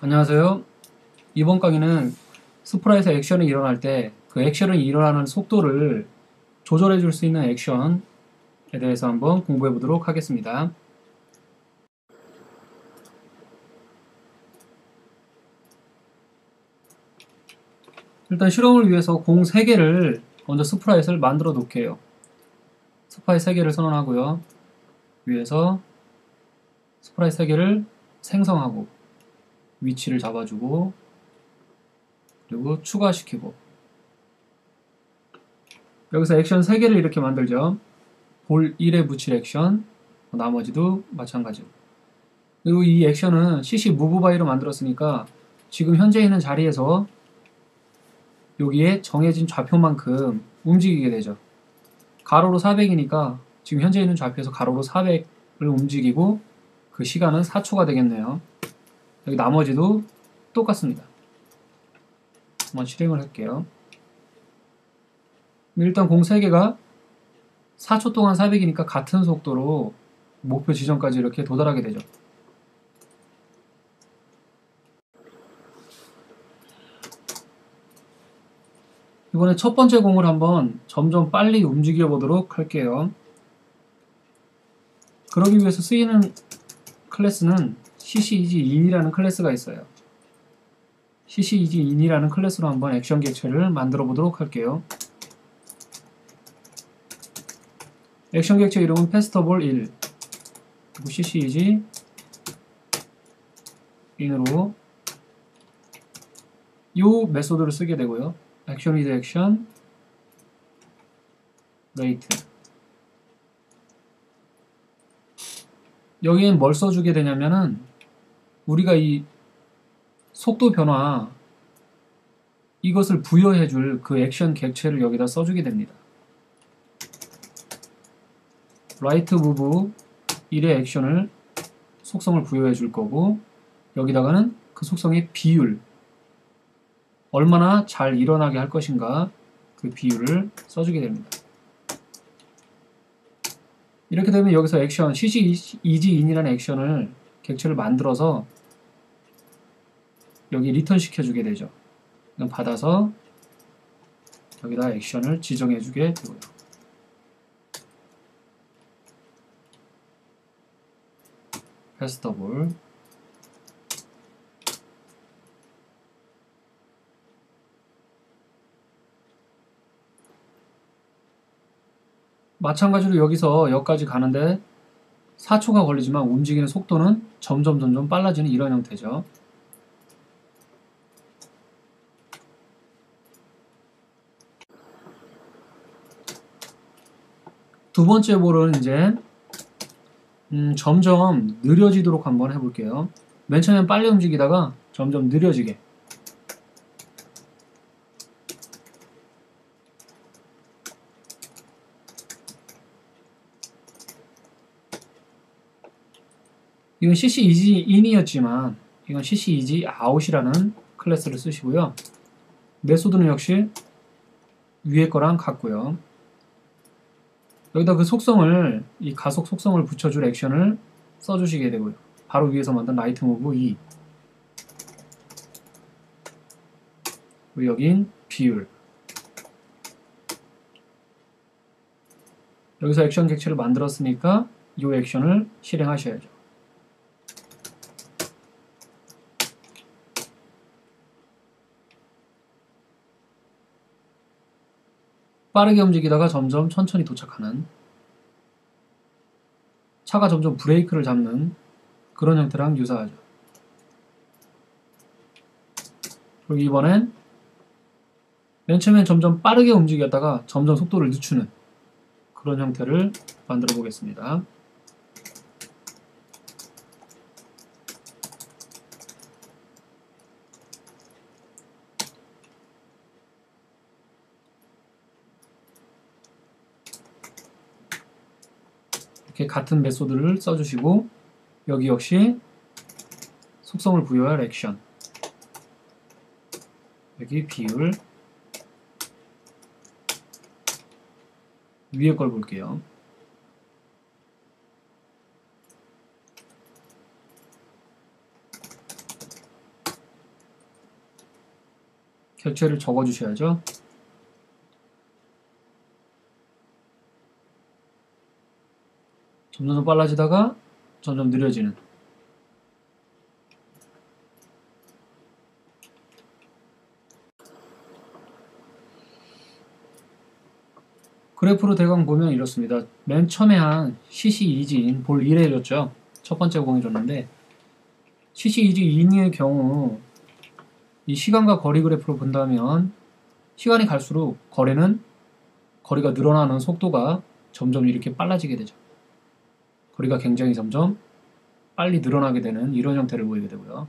안녕하세요. 이번 강의는 스프라에서 액션이 일어날 때 그 액션이 일어나는 속도를 조절해 줄 수 있는 액션에 대해서 한번 공부해 보도록 하겠습니다. 일단 실험을 위해서 공 3개를 먼저 스프라잇을 만들어 놓게요. 스프라잇 3개를 선언하고요. 위에서 스프라잇 3개를 생성하고 위치를 잡아주고 그리고 추가시키고 여기서 액션 3개를 이렇게 만들죠. 볼 1에 붙일 액션 나머지도 마찬가지로 그리고 이 액션은 CC 무브 바이로 만들었으니까 지금 현재 있는 자리에서 여기에 정해진 좌표만큼 움직이게 되죠. 가로로 400이니까 지금 현재 있는 좌표에서 가로로 400을 움직이고 그 시간은 4초가 되겠네요. 여기 나머지도 똑같습니다. 한번 실행을 할게요. 일단 공 3개가 4초 동안 400이니까 같은 속도로 목표 지점까지 이렇게 도달하게 되죠. 이번에 첫 번째 공을 한번 점점 빨리 움직여 보도록 할게요. 그러기 위해서 쓰이는 클래스는 CCEG-in이라는 클래스가 있어요. CCEG-in이라는 클래스로 한번 액션 객체를 만들어 보도록 할게요. 액션 객체 이름은 페스터볼 1 그리고 CCEG in으로 이 메소드를 쓰게 되고요. 액션 위드 액션 레이트 여기엔 뭘 써주게 되냐면은 우리가 이 속도 변화 이것을 부여해 줄 그 액션 객체를 여기다 써주게 됩니다. 라이트 무브 1의 액션을 속성을 부여해 줄 거고 여기다가는 그 속성의 비율 얼마나 잘 일어나게 할 것인가 그 비율을 써주게 됩니다. 이렇게 되면 여기서 액션 CC EGIN이라는 액션을 객체를 만들어서 여기 리턴 시켜주게 되죠. 받아서 여기다 액션을 지정해주게 되고요. 페스터볼 마찬가지로 여기서 여기까지 가는데 4초가 걸리지만 움직이는 속도는 점점 점점 빨라지는 이런 형태죠. 두 번째 볼은 이제 음, 점점 느려지도록 한번 해볼게요. 맨 처음엔 빨리 움직이다가 점점 느려지게 이건 cc easy in이었지만 이건 cc easy out이라는 클래스를 쓰시고요. 메소드는 역시 위에 거랑 같고요. 여기다 그 속성을 이 가속 속성을 붙여줄 액션을 써주시게 되고요. 바로 위에서 만든 라이트 무브 2 그리고 여긴 비율 여기서 액션 객체를 만들었으니까 이 액션을 실행하셔야죠. 빠르게 움직이다가 점점 천천히 도착하는 차가 점점 브레이크를 잡는 그런 형태랑 유사하죠. 그리고 이번엔 맨 처음엔 점점 빠르게 움직였다가 점점 속도를 늦추는 그런 형태를 만들어 보겠습니다. 같은 메소드를 써주시고 여기 역시 속성을 부여할 액션 여기 비율 위에 걸 볼게요. 결제를 적어주셔야죠. 점점 더 빨라지다가 점점 느려지는 그래프로 대강 보면 이렇습니다. 맨 처음에 한 CC2진 볼 1에 해줬죠. 첫 번째 공해줬는데 CC2진 2의 경우 이 시간과 거리 그래프로 본다면 시간이 갈수록 거리는 거리가 늘어나는 속도가 점점 이렇게 빨라지게 되죠. 거리가 굉장히 점점 빨리 늘어나게 되는 이런 형태를 보이게 되고요.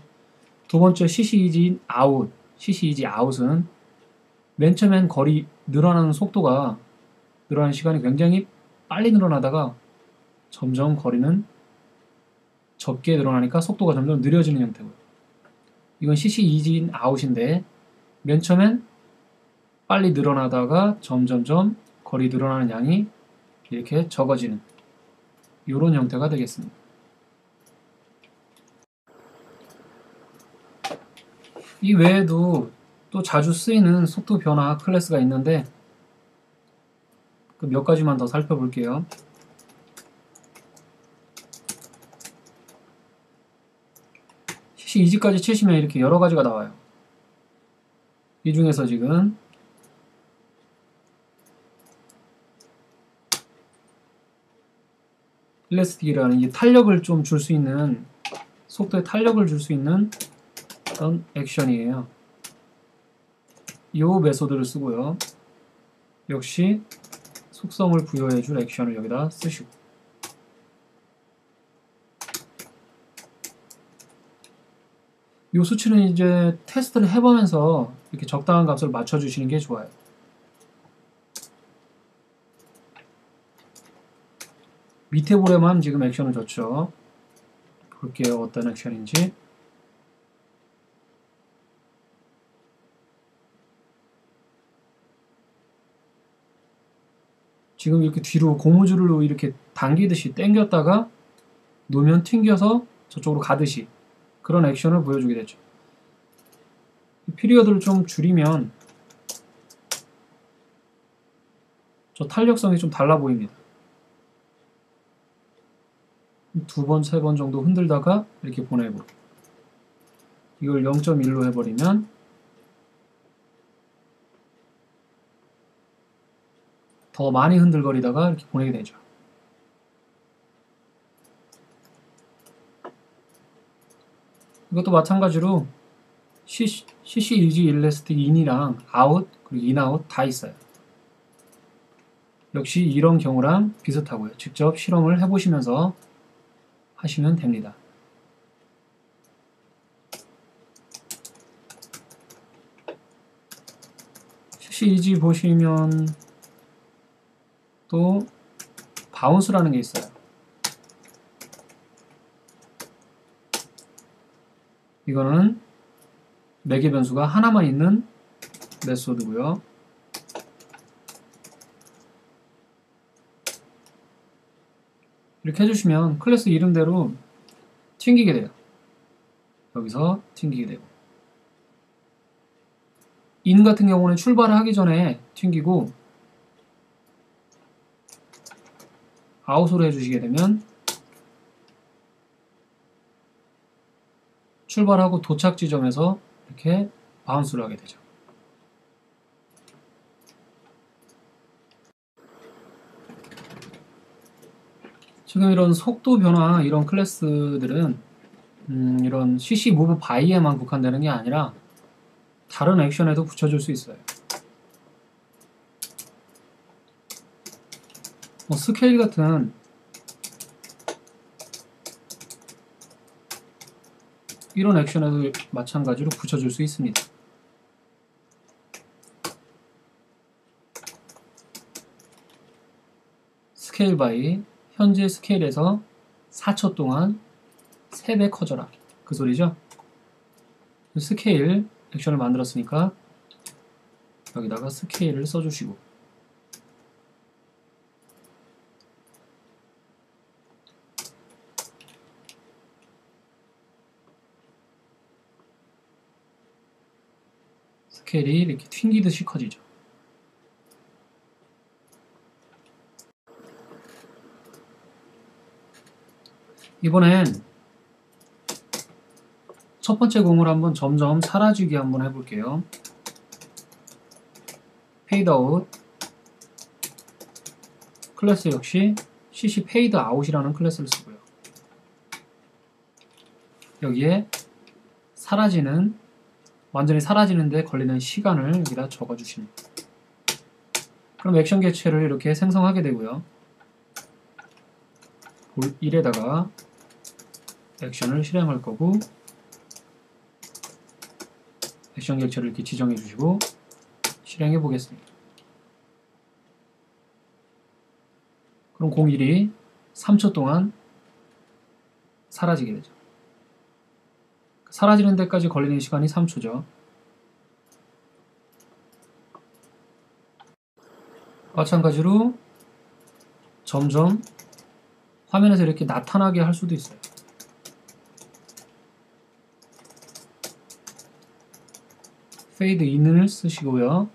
두 번째 CCEG 아웃, CCEG 아웃은 맨 처음엔 거리 늘어나는 속도가 늘어나는 시간이 굉장히 빨리 늘어나다가 점점 거리는 적게 늘어나니까 속도가 점점 느려지는 형태고요. 이건 CCEG 아웃인데 맨 처음엔 빨리 늘어나다가 점점점 거리 늘어나는 양이 이렇게 적어지는 이런 형태가 되겠습니다. 이 외에도 또 자주 쓰이는 속도 변화 클래스가 있는데 그 몇 가지만 더 살펴볼게요. CC 2지까지 치시면 이렇게 여러 가지가 나와요. 이 중에서 지금 일레스틱이라는 이 탄력을 좀 줄 수 있는 속도에 탄력을 줄 수 있는 어떤 액션이에요. 이 메소드를 쓰고요. 역시 속성을 부여해 줄 액션을 여기다 쓰시고 이 수치는 이제 테스트를 해보면서 이렇게 적당한 값을 맞춰주시는 게 좋아요. 밑에 볼에만 지금 액션을 줬죠. 볼게요. 어떤 액션인지. 지금 이렇게 뒤로 고무줄로 이렇게 당기듯이 당겼다가 놓으면 튕겨서 저쪽으로 가듯이 그런 액션을 보여주게 되죠. 피리어드를 좀 줄이면 저 탄력성이 좀 달라 보입니다. 두 번, 세 번 정도 흔들다가 이렇게 보내고 이걸 0.1로 해버리면 더 많이 흔들거리다가 이렇게 보내게 되죠. 이것도 마찬가지로 CC 유지 일레스틱 인이랑 아웃 그리고 인아웃 다 있어요. 역시 이런 경우랑 비슷하고요. 직접 실험을 해보시면서 하시면 됩니다. CCEG 보시면 또 바운스라는 게 있어요. 이거는 매개 변수가 하나만 있는 메소드고요. 이렇게 해주시면 클래스 이름대로 튕기게 돼요. 여기서 튕기게 되고 인 같은 경우는 출발을 하기 전에 튕기고 아웃으로 해주시게 되면 출발하고 도착 지점에서 이렇게 바운스를 하게 되죠. 지금 이런 속도 변화 이런 클래스들은 음, 이런 CC 무브 바이에만 국한되는 게 아니라 다른 액션에도 붙여줄 수 있어요. 뭐 스케일 같은 이런 액션에도 마찬가지로 붙여줄 수 있습니다. 스케일 바이 현재 스케일에서 4초 동안 3배 커져라. 그 소리죠? 스케일 액션을 만들었으니까 여기다가 스케일을 써주시고. 스케일이 이렇게 튕기듯이 커지죠. 이번엔 첫 번째 공을 한번 점점 사라지게 한번 해볼게요. 페이드 아웃 클래스 역시 cc 페이드 아웃이라는 클래스를 쓰고요. 여기에 사라지는 완전히 사라지는데 걸리는 시간을 여기다 적어주십니다. 그럼 액션 개체를 이렇게 생성하게 되고요. 볼 1에다가 액션을 실행할 거고 액션 객체를 이렇게 지정해 주시고 실행해 보겠습니다. 그럼 01이 3초 동안 사라지게 되죠. 사라지는 데까지 걸리는 시간이 3초죠. 마찬가지로 점점 화면에서 이렇게 나타나게 할 수도 있어요. 페이드 인을 쓰시고요.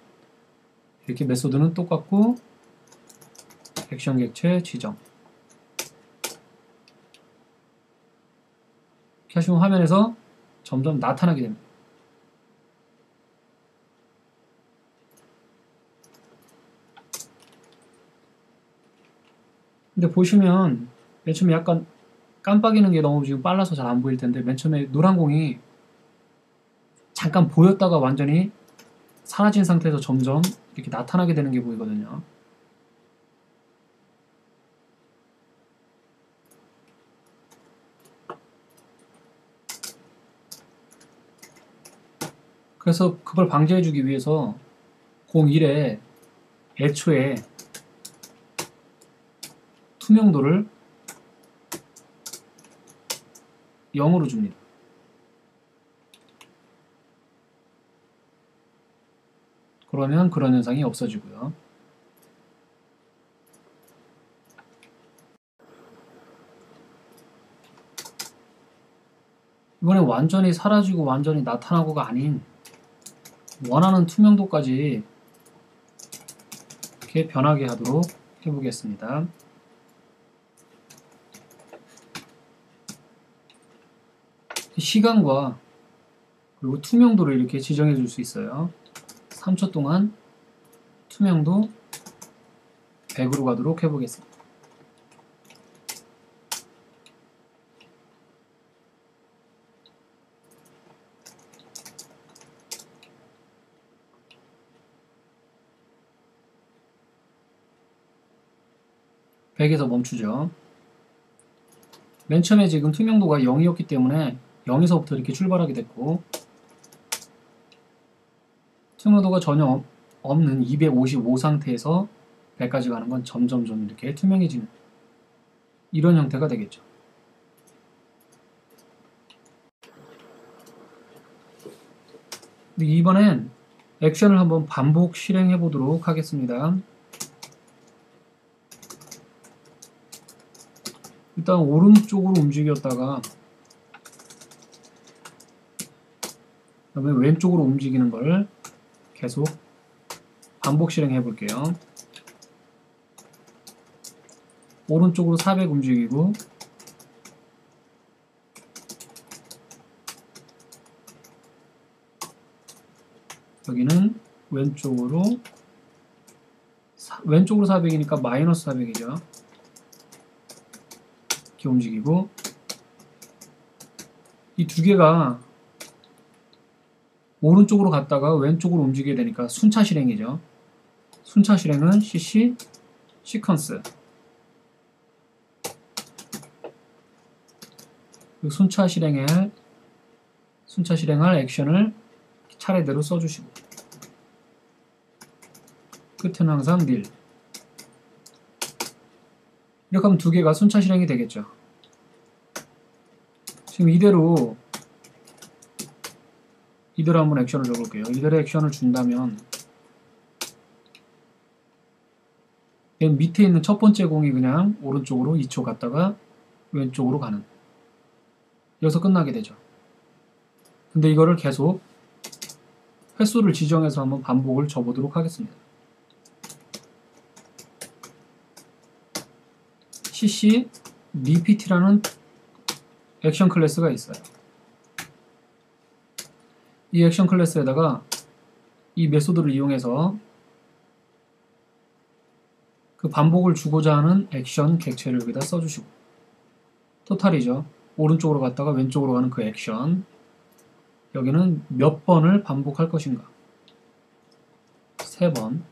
이렇게 메소드는 똑같고 액션 객체 지정 하시면 화면에서 점점 나타나게 됩니다. 근데 보시면 맨 처음에 약간 깜빡이는 게 너무 지금 빨라서 잘 안 보일 텐데 맨 처음에 노란 공이 잠깐 보였다가 완전히 사라진 상태에서 점점 이렇게 나타나게 되는 게 보이거든요. 그래서 그걸 방지해주기 위해서 01에 애초에 투명도를 0으로 줍니다. 그러면 그런 현상이 없어지고요. 이번에 완전히 사라지고 완전히 나타나고가 아닌 원하는 투명도까지 이렇게 변하게 하도록 해보겠습니다. 시간과 그리고 투명도를 이렇게 지정해 줄 수 있어요. 3초 동안 투명도 100으로 가도록 해보겠습니다. 백에서 멈추죠. 맨 처음에 지금 투명도가 0이었기 때문에 0에서부터 이렇게 출발하게 됐고 투명도가 전혀 없는 255 상태에서 100까지 가는 건 점점점 이렇게 투명해지는 이런 형태가 되겠죠. 이번엔 액션을 한번 반복 실행해 보도록 하겠습니다. 일단 오른쪽으로 움직였다가 그 다음에 왼쪽으로 움직이는 걸 계속 반복 실행해 볼게요. 오른쪽으로 400 움직이고 여기는 왼쪽으로 사, 왼쪽으로 400이니까 마이너스 400이죠. 이렇게 움직이고 이 두 개가 오른쪽으로 갔다가 왼쪽으로 움직이게 되니까 순차 실행이죠. 순차 실행은 CC 시퀀스 순차 실행할 순차 실행할 액션을 차례대로 써주시고 끝은 항상 닐 이렇게 하면 두 개가 순차 실행이 되겠죠. 지금 이대로 이대로 한번 액션을 줘볼게요. 이대로 액션을 준다면 맨 밑에 있는 첫 번째 공이 그냥 오른쪽으로 2초 갔다가 왼쪽으로 가는 여기서 끝나게 되죠. 근데 이거를 계속 횟수를 지정해서 한번 반복을 줘보도록 하겠습니다. cc repeat라는 액션 클래스가 있어요. 이 액션 클래스에다가 이 메소드를 이용해서 그 반복을 주고자 하는 액션 객체를 여기다 써주시고 토탈이죠. 오른쪽으로 갔다가 왼쪽으로 가는 그 액션 여기는 몇 번을 반복할 것인가? 세 번.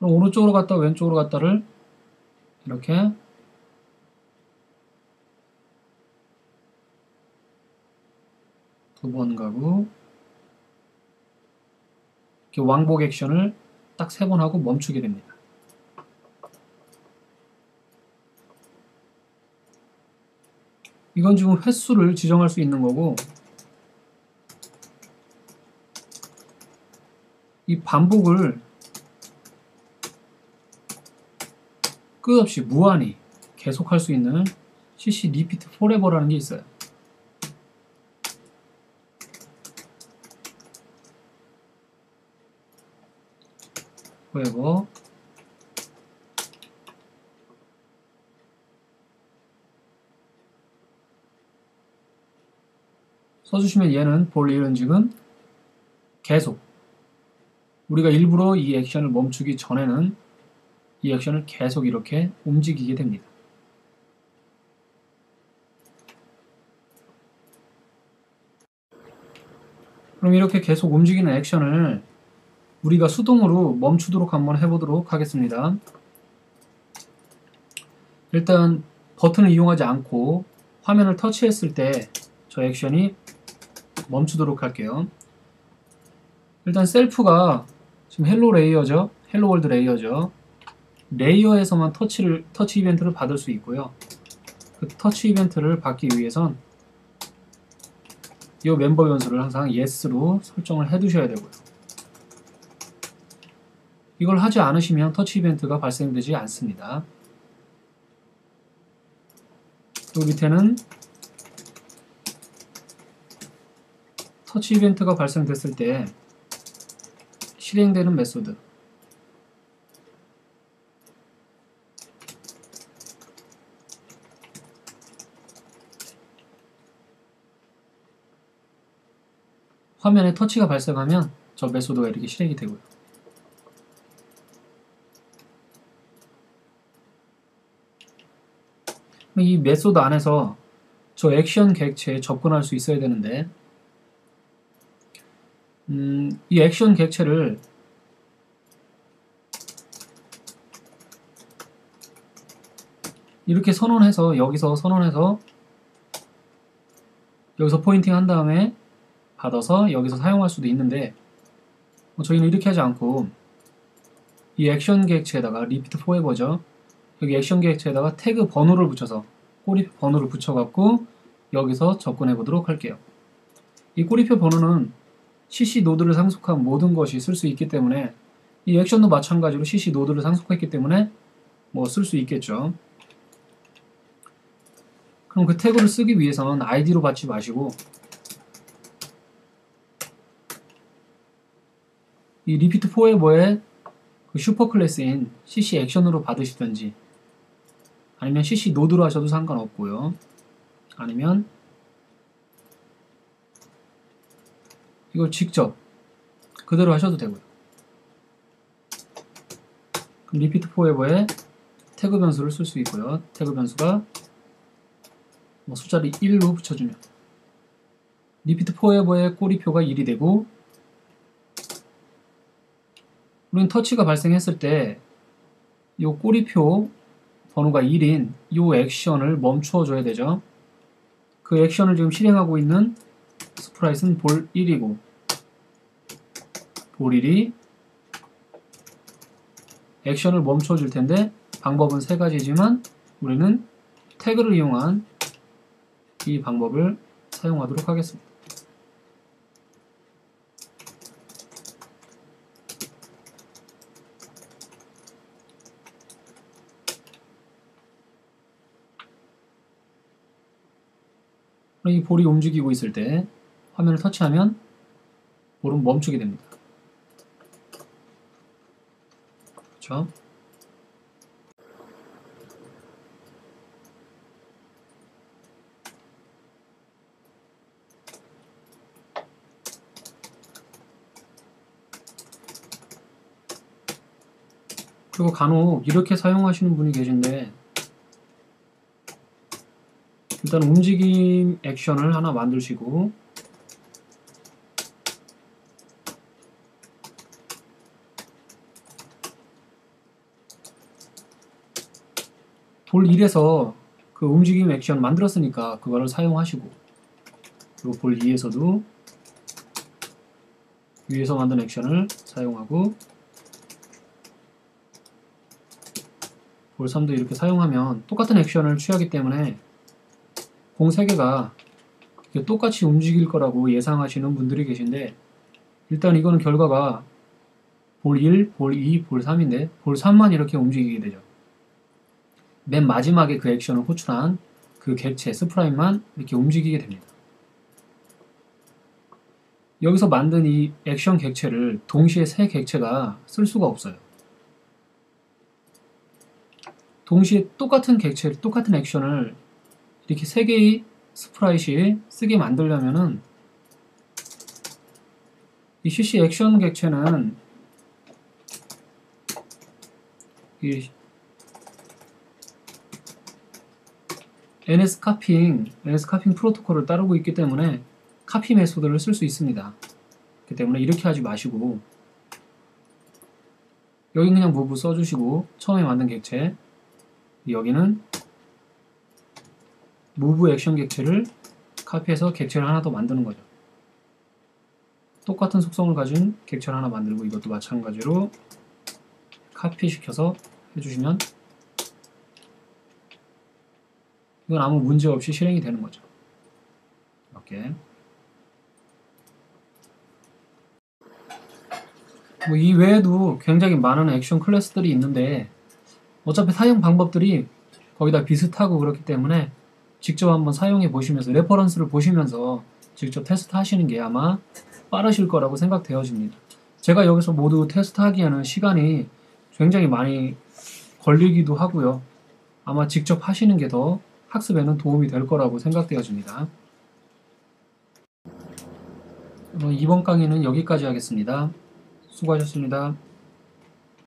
오른쪽으로 갔다 왼쪽으로 갔다를 이렇게 두 번 가고 이렇게 왕복 액션을 딱 세 번 하고 멈추게 됩니다. 이건 지금 횟수를 지정할 수 있는 거고 이 반복을 끝없이 무한히 계속할 수 있는 CC Repeat Forever라는 게 있어요. forever 써주시면 얘는 볼 일은 지금 계속 우리가 일부러 이 액션을 멈추기 전에는 이 액션을 계속 이렇게 움직이게 됩니다. 그럼 이렇게 계속 움직이는 액션을 우리가 수동으로 멈추도록 한번 해보도록 하겠습니다. 일단 버튼을 이용하지 않고 화면을 터치했을 때 저 액션이 멈추도록 할게요. 일단 셀프가 지금 헬로 레이어죠. 헬로 월드 레이어죠. 레이어에서만 터치를 터치 이벤트를 받을 수 있고요. 그 터치 이벤트를 받기 위해선 이 멤버 변수를 항상 yes로 설정을 해 두셔야 되고요. 이걸 하지 않으시면 터치 이벤트가 발생되지 않습니다. 또 밑에는 터치 이벤트가 발생됐을 때 실행되는 메소드 화면에 터치가 발생하면 저 메소드가 이렇게 실행이 되고요. 이 메소드 안에서 저 액션 객체에 접근할 수 있어야 되는데 음, 이 액션 객체를 이렇게 선언해서 여기서 선언해서 여기서 포인팅 한 다음에 받아서 여기서 사용할 수도 있는데 뭐 저희는 이렇게 하지 않고 이 액션 객체에다가 리피트 포에버죠. 여기 액션 객체에다가 태그 번호를 붙여서 꼬리표 번호를 붙여갖고 여기서 접근해 보도록 할게요. 이 꼬리표 번호는 CC 노드를 상속한 모든 것이 쓸 수 있기 때문에 이 액션도 마찬가지로 CC 노드를 상속했기 때문에 뭐 쓸 수 있겠죠. 그럼 그 태그를 쓰기 위해서는 ID로 받지 마시고 이 리피트 포에버의 그 슈퍼 클래스인 CC 액션으로 받으시든지 아니면 CC 노드로 하셔도 상관없고요. 아니면 이걸 직접 그대로 하셔도 되고요. 그럼 리피트 포에버에 태그 변수를 쓸 수 있고요. 태그 변수가 뭐 숫자를 1로 붙여주면 리피트 포에버의 꼬리표가 1이 되고 우리는 터치가 발생했을 때 이 꼬리표 번호가 1인 이 액션을 멈추어 줘야 되죠. 그 액션을 지금 실행하고 있는 스프라이트는 볼 1이고 볼 1이 액션을 멈춰 줄 텐데 방법은 세 가지지만 우리는 태그를 이용한 이 방법을 사용하도록 하겠습니다. 이 볼이 움직이고 있을 때 화면을 터치하면 볼은 멈추게 됩니다. 그렇죠? 그리고 간혹 이렇게 사용하시는 분이 계신데 일단 움직임 액션을 하나 만드시고. 볼 1에서 그 움직임 액션 만들었으니까 그거를 사용하시고. 그리고 볼 2에서도 위에서 만든 액션을 사용하고. 볼 3도 이렇게 사용하면 똑같은 액션을 취하기 때문에 공 3개가 똑같이 움직일 거라고 예상하시는 분들이 계신데 일단 이거는 결과가 볼 1, 볼 2, 볼 3인데 볼 3만 이렇게 움직이게 되죠. 맨 마지막에 그 액션을 호출한 그 객체 스프라임만 이렇게 움직이게 됩니다. 여기서 만든 이 액션 객체를 동시에 세 객체가 쓸 수가 없어요. 동시에 똑같은 객체, 똑같은 액션을 이렇게 세 개의 스프라이트에 쓰게 만들려면은 이 CC 액션 객체는 이 NS 카핑, NS 카핑 프로토콜을 따르고 있기 때문에 카피 메소드를 쓸 수 있습니다. 그렇기 때문에 이렇게 하지 마시고 여기 그냥 무브 써주시고 처음에 만든 객체 여기는 무브 액션 객체를 카피해서 객체를 하나 더 만드는 거죠. 똑같은 속성을 가진 객체를 하나 만들고 이것도 마찬가지로 카피시켜서 해주시면 이건 아무 문제 없이 실행이 되는 거죠. 이렇게 뭐 이 외에도 굉장히 많은 액션 클래스들이 있는데 어차피 사용 방법들이 거의 다 비슷하고 그렇기 때문에 직접 한번 사용해 보시면서 레퍼런스를 보시면서 직접 테스트 하시는 게 아마 빠르실 거라고 생각되어집니다. 제가 여기서 모두 테스트 하기에는 시간이 굉장히 많이 걸리기도 하고요. 아마 직접 하시는 게 더 학습에는 도움이 될 거라고 생각되어집니다. 이번 강의는 여기까지 하겠습니다. 수고하셨습니다.